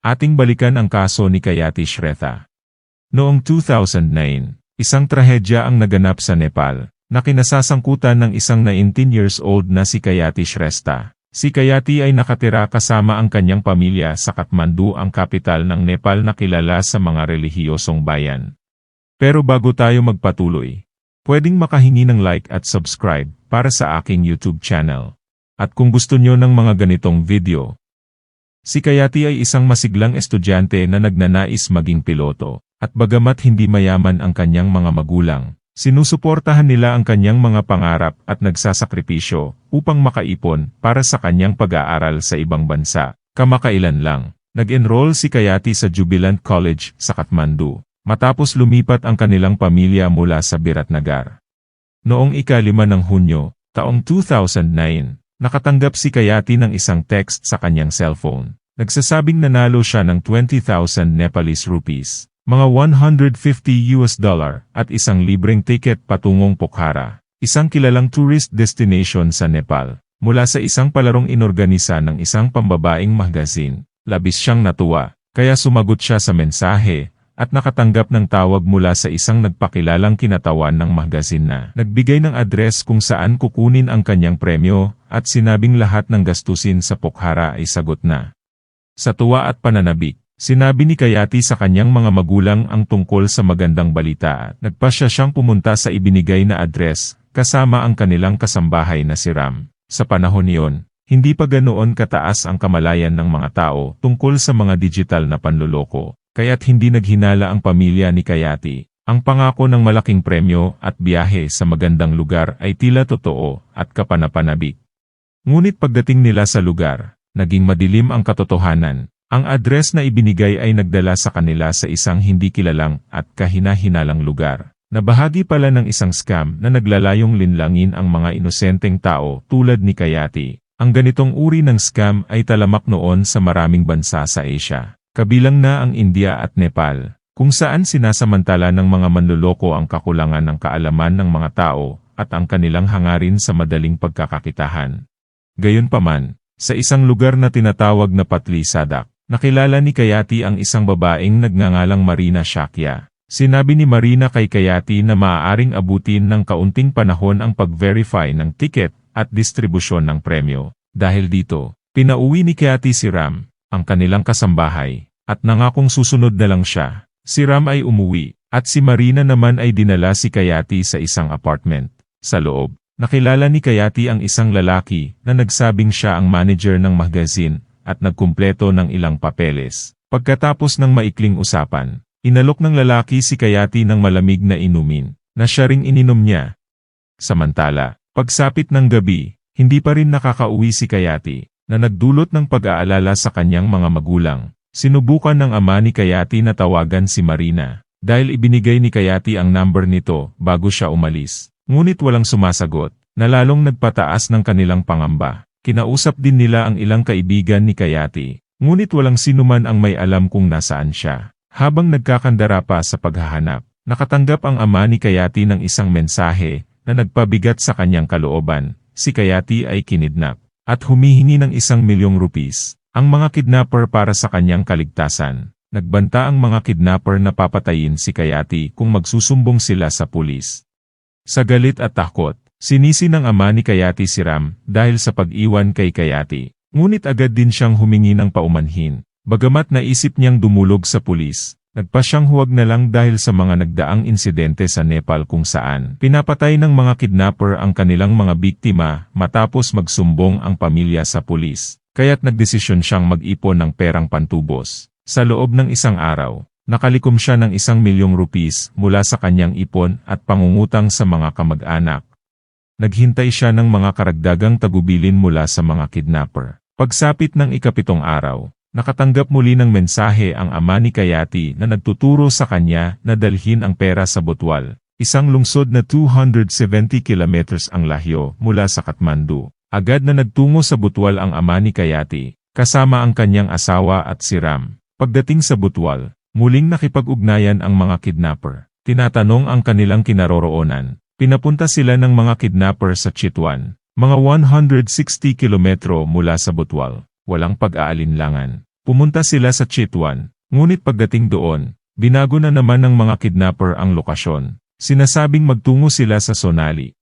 Ating balikan ang kaso ni Kayati Shretha. Noong 2009, isang trahedya ang naganap sa Nepal, na kinasasangkutan ng isang 19 years old na si Kayati Shrestha. Si Kayati ay nakatira kasama ang kanyang pamilya sa Kathmandu ang kapital ng Nepal na kilala sa mga relihiyosong bayan. Pero bago tayo magpatuloy, pwedeng makahingi ng like at subscribe para sa aking YouTube channel. At kung gusto nyo ng mga ganitong video, si Kayati ay isang masiglang estudyante na nagnanais maging piloto, at bagamat hindi mayaman ang kanyang mga magulang, sinusuportahan nila ang kanyang mga pangarap at nagsasakripisyo upang makaipon para sa kanyang pag-aaral sa ibang bansa. Kamakailan lang, nag-enroll si Kayati sa Jubilant College sa Kathmandu, matapos lumipat ang kanilang pamilya mula sa Biratnagar. Noong ikalima ng Hunyo, taong 2009, Nakatanggap si Kayati ng isang text sa kanyang cellphone. Nagsasabing nanalo siya ng 20,000 Nepalese rupees, mga 150 US dollar, at isang libreng ticket patungong Pokhara, isang kilalang tourist destination sa Nepal. Mula sa isang palarong inorganisa ng isang pambabaing magazine, labis siyang natuwa, kaya sumagot siya sa mensahe, at nakatanggap ng tawag mula sa isang nagpakilalang kinatawan ng magazine na nagbigay ng address kung saan kukunin ang kanyang premyo at sinabing lahat ng gastusin sa Pokhara ay sagot na. Sa tuwa at pananabik, sinabi ni Kayati sa kanyang mga magulang ang tungkol sa magandang balita at nagpasya siyang pumunta sa ibinigay na address kasama ang kanilang kasambahay na si Ram. Sa panahon niyon, hindi pa ganoon kataas ang kamalayan ng mga tao tungkol sa mga digital na panluloko. Kaya't hindi naghinala ang pamilya ni Kayati. Ang pangako ng malaking premyo at biyahe sa magandang lugar ay tila totoo at kapanapanabik. Ngunit pagdating nila sa lugar, naging madilim ang katotohanan. Ang address na ibinigay ay nagdala sa kanila sa isang hindi kilalang at kahina-hinalang lugar. Na bahagi pala ng isang scam na naglalayong linlangin ang mga inosenteng tao tulad ni Kayati. Ang ganitong uri ng scam ay talamak noon sa maraming bansa sa Asia. Kabilang na ang India at Nepal, kung saan sinasamantala ng mga manluloko ang kakulangan ng kaalaman ng mga tao at ang kanilang hangarin sa madaling pagkakakitahan. Gayunpaman, sa isang lugar na tinatawag na Patli Sadak, nakilala ni Kayati ang isang babaeng nagngangalang Marina Shakya. Sinabi ni Marina kay Kayati na maaaring abutin ng kaunting panahon ang pag-verify ng ticket at distribusyon ng premyo. Dahil dito, pinauwi ni Kayati si Ram, ang kanilang kasambahay, at nangakong susunod na lang siya. Si Ram ay umuwi, at si Marina naman ay dinala si Kayati sa isang apartment. Sa loob, nakilala ni Kayati ang isang lalaki na nagsabing siya ang manager ng magazine at nagkumpleto ng ilang papeles. Pagkatapos ng maikling usapan, inalok ng lalaki si Kayati ng malamig na inumin, na siya ring ininom niya. Samantala, pagsapit ng gabi, hindi pa rin nakakauwi si Kayati, na nagdulot ng pag-aalala sa kanyang mga magulang. Sinubukan ng ama ni Kayati na tawagan si Marina, dahil ibinigay ni Kayati ang number nito bago siya umalis. Ngunit walang sumasagot, na lalong nagpataas ng kanilang pangamba. Kinausap din nila ang ilang kaibigan ni Kayati, ngunit walang sinuman ang may alam kung nasaan siya. Habang nagkakandara pa sa paghahanap, nakatanggap ang ama ni Kayati ng isang mensahe na nagpabigat sa kanyang kalooban. Si Kayati ay kinidnap at humihingi ng isang milyong rupees. Ang mga kidnapper para sa kanyang kaligtasan. Nagbanta ang mga kidnapper na papatayin si Kayati kung magsusumbong sila sa pulis. Sa galit at takot, sinisi ng ama ni Kayati si Ram dahil sa pag-iwan kay Kayati. Ngunit agad din siyang humingi ng paumanhin. Bagamat naisip niyang dumulog sa pulis, Nagpa siyang huwag na lang dahil sa mga nagdaang insidente sa Nepal kung saan pinapatay ng mga kidnapper ang kanilang mga biktima matapos magsumbong ang pamilya sa pulis. Kaya't nagdesisyon siyang mag-ipon ng perang pantubos. Sa loob ng isang araw, nakalikom siya ng isang milyong rupis mula sa kanyang ipon at pangungutang sa mga kamag-anak. Naghintay siya ng mga karagdagang tagubilin mula sa mga kidnapper. Pagsapit ng ikapitong araw, Nakatanggap muli ng mensahe ang ama ni Kayati na nagtuturo sa kanya na dalhin ang pera sa Butwal, isang lungsod na 270 kilometers ang lahyo mula sa Kathmandu. Agad na nagtungo sa Butwal ang ama ni Kayati, kasama ang kanyang asawa at si Ram. Pagdating sa Butwal, muling nakipag-ugnayan ang mga kidnapper. Tinatanong ang kanilang kinaroroonan. Pinapunta sila ng mga kidnapper sa Chitwan, mga 160 kilometro mula sa Butwal walang pag-aalinlangan. Pumunta sila sa Chitwan, ngunit pagdating doon, binago na naman ng mga kidnapper ang lokasyon. Sinasabing magtungo sila sa Sonali.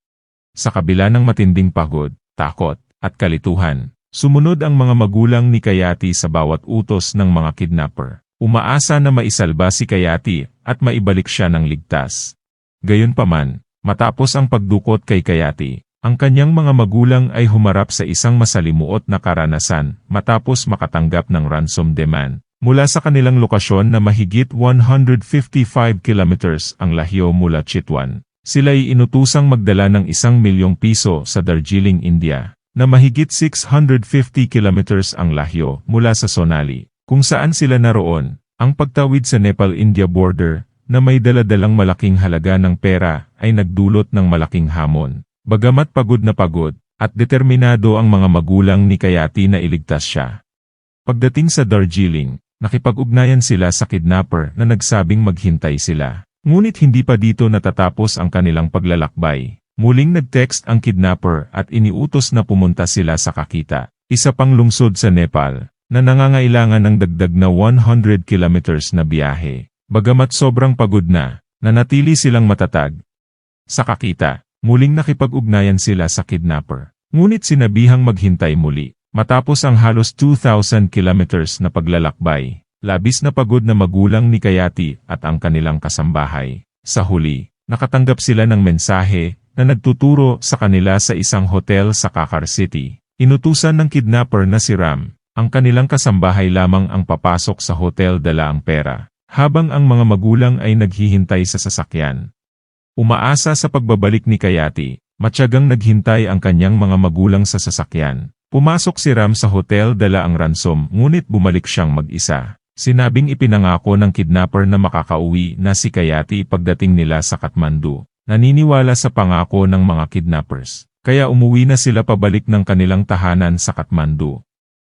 Sa kabila ng matinding pagod, takot, at kalituhan, sumunod ang mga magulang ni Kayati sa bawat utos ng mga kidnapper. Umaasa na maisalba si Kayati at maibalik siya ng ligtas. Gayunpaman, matapos ang pagdukot kay Kayati, ang kanyang mga magulang ay humarap sa isang masalimuot na karanasan matapos makatanggap ng ransom demand mula sa kanilang lokasyon na mahigit 155 kilometers ang lahyo mula Chitwan. Sila ay inutusang magdala ng isang milyong piso sa Darjeeling, India, na mahigit 650 kilometers ang lahyo mula sa Sonali, kung saan sila naroon. Ang pagtawid sa Nepal-India border na may daladalang malaking halaga ng pera ay nagdulot ng malaking hamon. Bagamat pagod na pagod, at determinado ang mga magulang ni Kayati na iligtas siya. Pagdating sa Darjeeling, nakipag-ugnayan sila sa kidnapper na nagsabing maghintay sila. Ngunit hindi pa dito natatapos ang kanilang paglalakbay. Muling nag-text ang kidnapper at iniutos na pumunta sila sa Kakita, isa pang lungsod sa Nepal, na nangangailangan ng dagdag na 100 kilometers na biyahe. Bagamat sobrang pagod na, nanatili silang matatag. Sa Kakita, Muling nakipag-ugnayan sila sa kidnapper. Ngunit sinabihang maghintay muli. Matapos ang halos 2,000 kilometers na paglalakbay, labis na pagod na magulang ni Kayati at ang kanilang kasambahay. Sa huli, nakatanggap sila ng mensahe na nagtuturo sa kanila sa isang hotel sa Kakar City. Inutusan ng kidnapper na si Ram, ang kanilang kasambahay lamang ang papasok sa hotel dala ang pera, habang ang mga magulang ay naghihintay sa sasakyan. Umaasa sa pagbabalik ni Kayati, matyagang naghintay ang kanyang mga magulang sa sasakyan. Pumasok si Ram sa hotel dala ang ransom ngunit bumalik siyang mag-isa. Sinabing ipinangako ng kidnapper na makakauwi na si Kayati pagdating nila sa Kathmandu. Naniniwala sa pangako ng mga kidnappers. Kaya umuwi na sila pabalik ng kanilang tahanan sa Kathmandu.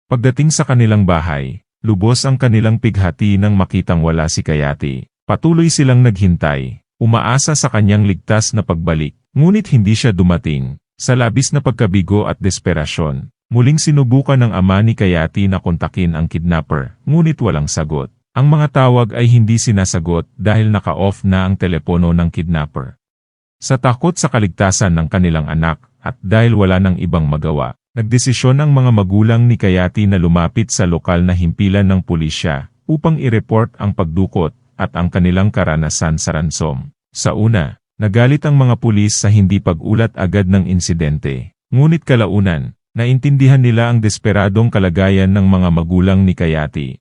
Pagdating sa kanilang bahay, lubos ang kanilang pighati nang makitang wala si Kayati. Patuloy silang naghintay, Umaasa sa kanyang ligtas na pagbalik, ngunit hindi siya dumating. Sa labis na pagkabigo at desperasyon, muling sinubukan ng ama ni Kayati na kontakin ang kidnapper, ngunit walang sagot. Ang mga tawag ay hindi sinasagot dahil naka-off na ang telepono ng kidnapper. Sa takot sa kaligtasan ng kanilang anak, at dahil wala ng ibang magawa, nagdesisyon ang mga magulang ni Kayati na lumapit sa lokal na himpilan ng pulisya upang i-report ang pagdukot at ang kanilang karanasan sa ransom. Sa una, nagalit ang mga pulis sa hindi pag-ulat agad ng insidente. Ngunit kalaunan, naintindihan nila ang desperadong kalagayan ng mga magulang ni Kayati.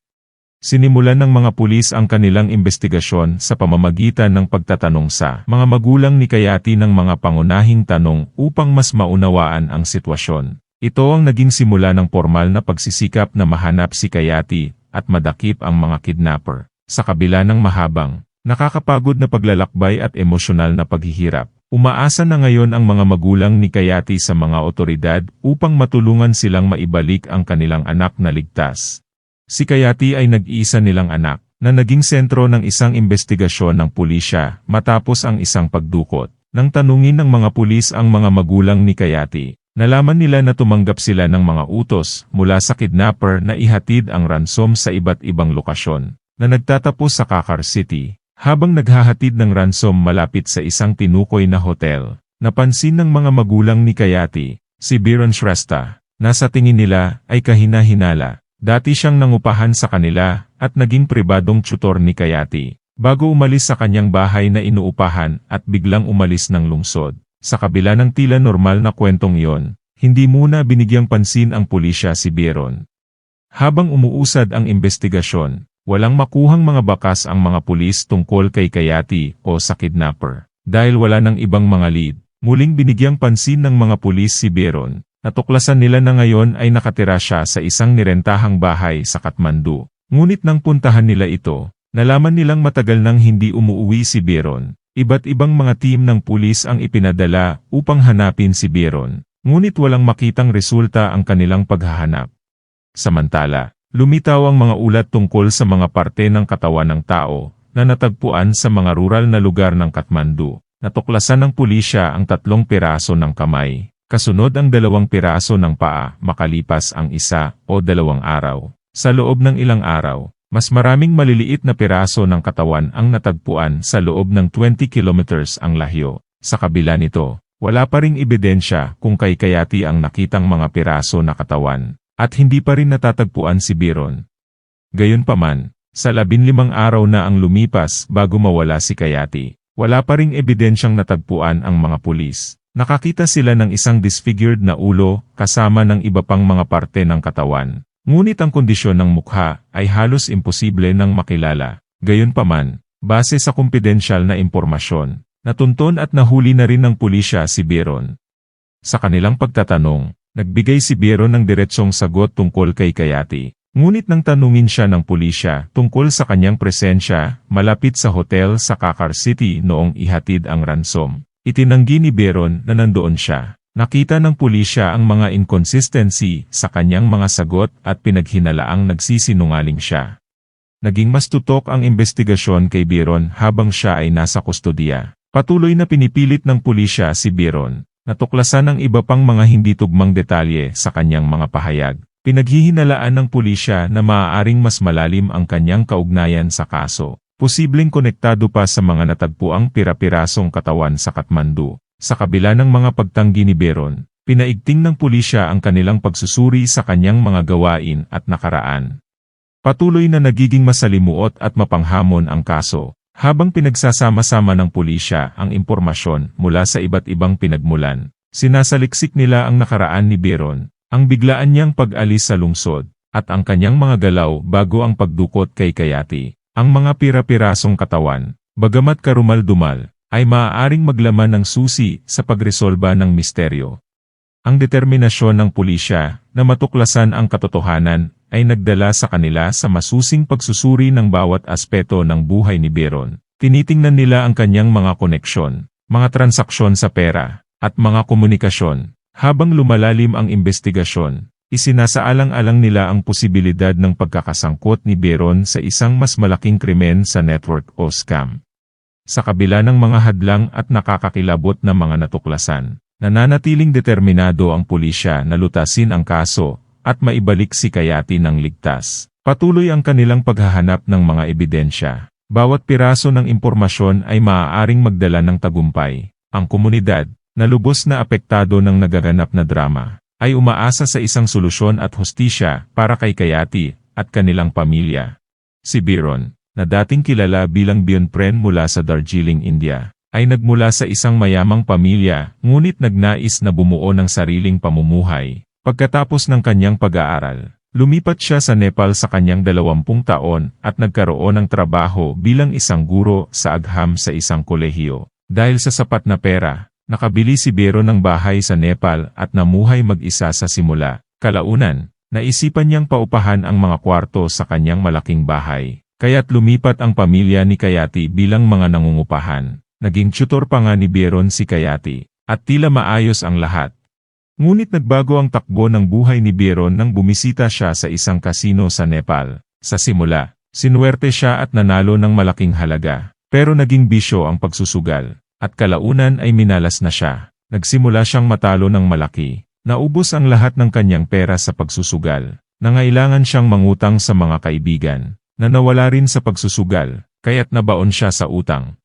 Sinimulan ng mga pulis ang kanilang investigasyon sa pamamagitan ng pagtatanong sa mga magulang ni Kayati ng mga pangunahing tanong upang mas maunawaan ang sitwasyon. Ito ang naging simula ng formal na pagsisikap na mahanap si Kayati at madakip ang mga kidnapper. Sa kabila ng mahabang, nakakapagod na paglalakbay at emosyonal na paghihirap, umaasa na ngayon ang mga magulang ni Kayati sa mga otoridad upang matulungan silang maibalik ang kanilang anak na ligtas. Si Kayati ay nag-iisa nilang anak, na naging sentro ng isang investigasyon ng pulisya matapos ang isang pagdukot. Nang tanungin ng mga pulis ang mga magulang ni Kayati, nalaman nila na tumanggap sila ng mga utos mula sa kidnapper na ihatid ang ransom sa iba't ibang lokasyon na nagtatapos sa Kakar City, habang naghahatid ng ransom malapit sa isang tinukoy na hotel. Napansin ng mga magulang ni Kayati, si Biron Shrestha, na sa tingin nila ay kahina-hinala. Dati siyang nangupahan sa kanila at naging pribadong tutor ni Kayati. Bago umalis sa kanyang bahay na inuupahan at biglang umalis ng lungsod. Sa kabila ng tila normal na kwentong iyon, hindi muna binigyang pansin ang pulisya si Biron. Habang umuusad ang investigasyon, Walang makuhang mga bakas ang mga pulis tungkol kay Kayati o sa kidnapper. Dahil wala ng ibang mga lead, muling binigyang pansin ng mga pulis si Beron. Natuklasan nila na ngayon ay nakatira siya sa isang nirentahang bahay sa Kathmandu. Ngunit nang puntahan nila ito, nalaman nilang matagal nang hindi umuwi si Beron. Iba't ibang mga team ng pulis ang ipinadala upang hanapin si Beron. Ngunit walang makitang resulta ang kanilang paghahanap. Samantala, Lumitaw ang mga ulat tungkol sa mga parte ng katawan ng tao na natagpuan sa mga rural na lugar ng Kathmandu. Natuklasan ng pulisya ang tatlong piraso ng kamay, kasunod ang dalawang piraso ng paa makalipas ang isa o dalawang araw. Sa loob ng ilang araw, mas maraming maliliit na piraso ng katawan ang natagpuan sa loob ng 20 kilometers ang lahyo. Sa kabila nito, wala pa ring ebidensya kung kay Kayati ang nakitang mga piraso na katawan, at hindi pa rin natatagpuan si Biron. Gayunpaman, sa labinlimang araw na ang lumipas bago mawala si Kayati, wala pa ring ebidensyang natagpuan ang mga pulis. Nakakita sila ng isang disfigured na ulo kasama ng iba pang mga parte ng katawan. Ngunit ang kondisyon ng mukha ay halos imposible nang makilala. Gayunpaman, base sa kumpidensyal na impormasyon, natunton at nahuli na rin ng pulisya si Biron. Sa kanilang pagtatanong, nagbigay si Biron ng diretsong sagot tungkol kay Kayati. Ngunit nang tanungin siya ng pulisya tungkol sa kanyang presensya malapit sa hotel sa Kakar City noong ihatid ang ransom, itinanggi ni Biron na nandoon siya. Nakita ng pulisya ang mga inconsistency sa kanyang mga sagot at pinaghinalaang nagsisinungaling siya. Naging mas tutok ang investigasyon kay Biron habang siya ay nasa kustodiya. Patuloy na pinipilit ng pulisya si Biron. Natuklasan ang iba pang mga hindi tugmang detalye sa kanyang mga pahayag. Pinaghihinalaan ng pulisya na maaaring mas malalim ang kanyang kaugnayan sa kaso. Posibleng konektado pa sa mga natagpuang pira-pirasong katawan sa Kathmandu. Sa kabila ng mga pagtanggi ni Beron, pinaigting ng pulisya ang kanilang pagsusuri sa kanyang mga gawain at nakaraan. Patuloy na nagiging masalimuot at mapanghamon ang kaso, habang pinagsasama-sama ng pulisya ang impormasyon mula sa iba't ibang pinagmulan. Sinasaliksik nila ang nakaraan ni Beron, ang biglaan niyang pag-alis sa lungsod, at ang kanyang mga galaw bago ang pagdukot kay Kayati. Ang mga pira-pirasong katawan, bagamat karumal-dumal, ay maaaring maglaman ng susi sa pagresolba ng misteryo. Ang determinasyon ng pulisya na matuklasan ang katotohanan ay nagdala sa kanila sa masusing pagsusuri ng bawat aspeto ng buhay ni Beron. Tinitingnan nila ang kanyang mga koneksyon, mga transaksyon sa pera, at mga komunikasyon. Habang lumalalim ang investigasyon, isinasaalang-alang nila ang posibilidad ng pagkakasangkot ni Beron sa isang mas malaking krimen sa network o scam. Sa kabila ng mga hadlang at nakakakilabot na mga natuklasan, nananatiling determinado ang pulisya na lutasin ang kaso at maibalik si Kayati ng ligtas. Patuloy ang kanilang paghahanap ng mga ebidensya. Bawat piraso ng impormasyon ay maaaring magdala ng tagumpay. Ang komunidad, na lubos na apektado ng nagaganap na drama, ay umaasa sa isang solusyon at hostisya para kay Kayati at kanilang pamilya. Si Biron, na dating kilala bilang Bionpren mula sa Darjeeling, India, ay nagmula sa isang mayamang pamilya, ngunit nagnais na bumuo ng sariling pamumuhay. Pagkatapos ng kanyang pag-aaral, lumipat siya sa Nepal sa kanyang dalawampung taon at nagkaroon ng trabaho bilang isang guro sa agham sa isang kolehiyo. Dahil sa sapat na pera, nakabili si Bero ng bahay sa Nepal at namuhay mag-isa sa simula. Kalaunan, naisipan niyang paupahan ang mga kwarto sa kanyang malaking bahay. Kaya't lumipat ang pamilya ni Kayati bilang mga nangungupahan. Naging tutor pa nga ni Biron si Kayati, at tila maayos ang lahat. Ngunit nagbago ang takbo ng buhay ni Biron nang bumisita siya sa isang kasino sa Nepal. Sa simula, sinuwerte siya at nanalo ng malaking halaga. Pero naging bisyo ang pagsusugal, at kalaunan ay minalas na siya. Nagsimula siyang matalo ng malaki. Naubos ang lahat ng kanyang pera sa pagsusugal. Nangailangan siyang mangutang sa mga kaibigan na nawala rin sa pagsusugal, kaya't nabaon siya sa utang.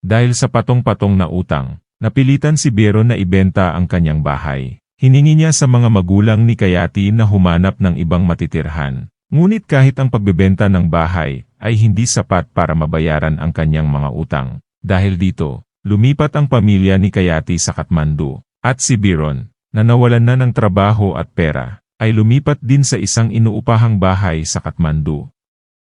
Dahil sa patong-patong na utang, napilitan si Bero na ibenta ang kanyang bahay. Hiningi niya sa mga magulang ni Kayati na humanap ng ibang matitirhan. Ngunit kahit ang pagbebenta ng bahay ay hindi sapat para mabayaran ang kanyang mga utang. Dahil dito, lumipat ang pamilya ni Kayati sa Kathmandu, at si Biron, na nawalan na ng trabaho at pera, ay lumipat din sa isang inuupahang bahay sa Kathmandu.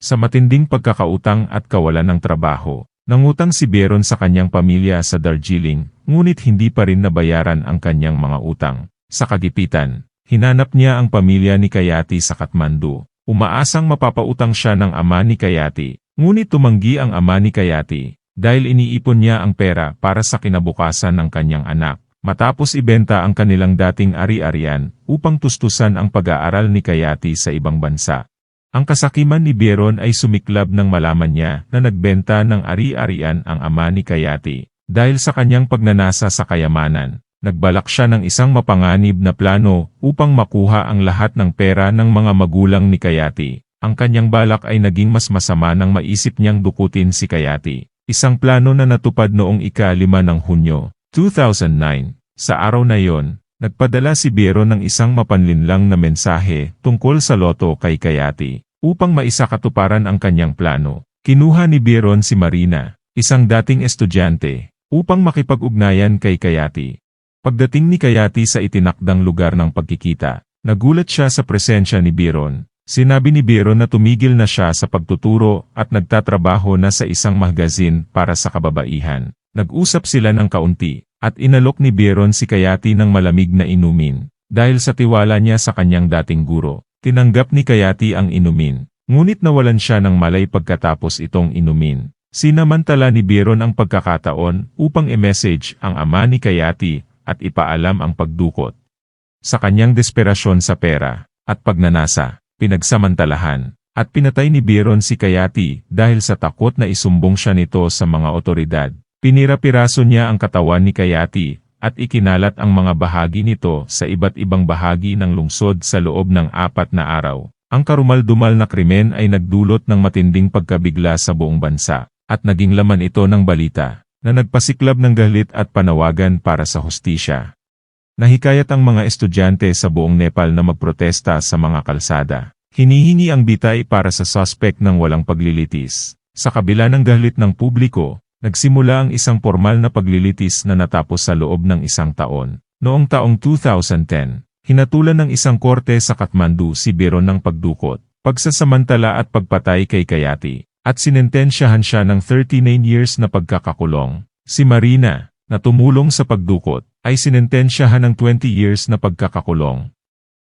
Sa matinding pagkakautang at kawalan ng trabaho, nangutang si Beron sa kanyang pamilya sa Darjeeling, ngunit hindi pa rin nabayaran ang kanyang mga utang. Sa kagipitan, hinanap niya ang pamilya ni Kayati sa Kathmandu. Umaasang mapapautang siya ng ama ni Kayati, ngunit tumanggi ang ama ni Kayati, dahil iniipon niya ang pera para sa kinabukasan ng kanyang anak. Matapos ibenta ang kanilang dating ari-arian upang tustusan ang pag-aaral ni Kayati sa ibang bansa. Ang kasakiman ni Biron ay sumiklab nang malaman niya na nagbenta ng ari-arian ang ama ni Kayati. Dahil sa kanyang pagnanasa sa kayamanan, nagbalak siya ng isang mapanganib na plano upang makuha ang lahat ng pera ng mga magulang ni Kayati. Ang kanyang balak ay naging mas masama nang maisip niyang dukutin si Kayati. Isang plano na natupad noong ika-lima ng Hunyo, 2009. Sa araw na yon, nagpadala si Biro ng isang mapanlinlang na mensahe tungkol sa loto kay Kayati. Upang maisakatuparan ang kanyang plano, kinuha ni Biron si Marina, isang dating estudyante, upang makipag-ugnayan kay Kayati. Pagdating ni Kayati sa itinakdang lugar ng pagkikita, nagulat siya sa presensya ni Biron. Sinabi ni Biron na tumigil na siya sa pagtuturo at nagtatrabaho na sa isang magazine para sa kababaihan. Nag-usap sila ng kaunti, at inalok ni Biron si Kayati ng malamig na inumin. Dahil sa tiwala niya sa kanyang dating guro, tinanggap ni Kayati ang inumin. Ngunit nawalan siya ng malay pagkatapos itong inumin. Sinamantala ni Biron ang pagkakataon upang i-message ang ama ni Kayati at ipaalam ang pagdukot. Sa kanyang desperasyon sa pera at pagnanasa, pinagsamantalahan at pinatay ni Biron si Kayati dahil sa takot na isumbong siya nito sa mga otoridad. Pinira-piraso niya ang katawan ni Kayati at ikinalat ang mga bahagi nito sa iba't ibang bahagi ng lungsod sa loob ng apat na araw. Ang karumal-dumal na krimen ay nagdulot ng matinding pagkabigla sa buong bansa, at naging laman ito ng balita, na nagpasiklab ng galit at panawagan para sa hustisya. Nahikayat ang mga estudyante sa buong Nepal na magprotesta sa mga kalsada. Hinihingi ang bitay para sa suspect ng walang paglilitis. Sa kabila ng galit ng publiko, nagsimula ang isang formal na paglilitis na natapos sa loob ng isang taon. Noong taong 2010, hinatulan ng isang korte sa Kathmandu si Biron ng pagdukot, pagsasamantala at pagpatay kay Kayati, at sinentensyahan siya ng 39 years na pagkakakulong. Si Marina, na tumulong sa pagdukot, ay sinentensyahan ng 20 years na pagkakakulong.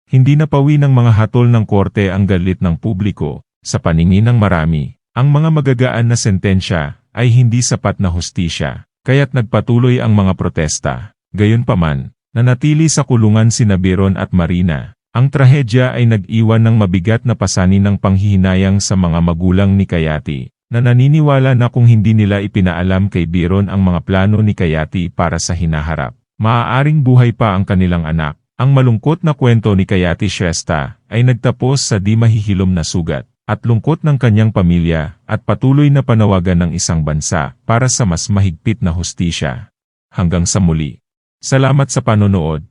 Hindi napawi ng mga hatol ng korte ang galit ng publiko, sa paningin ng marami, ang mga magagaan na sentensya ay hindi sapat na hustisya, kaya't nagpatuloy ang mga protesta. Gayunpaman, nanatili sa kulungan si Nabiron at Marina. Ang trahedya ay nag-iwan ng mabigat na pasanin ng panghihinayang sa mga magulang ni Kayati, na naniniwala na kung hindi nila ipinaalam kay Biron ang mga plano ni Kayati para sa hinaharap, maaaring buhay pa ang kanilang anak. Ang malungkot na kwento ni Kayati Shrestha ay nagtapos sa di mahihilom na sugat at lungkot ng kanyang pamilya at patuloy na panawagan ng isang bansa para sa mas mahigpit na hustisya. Hanggang sa muli. Salamat sa panonood.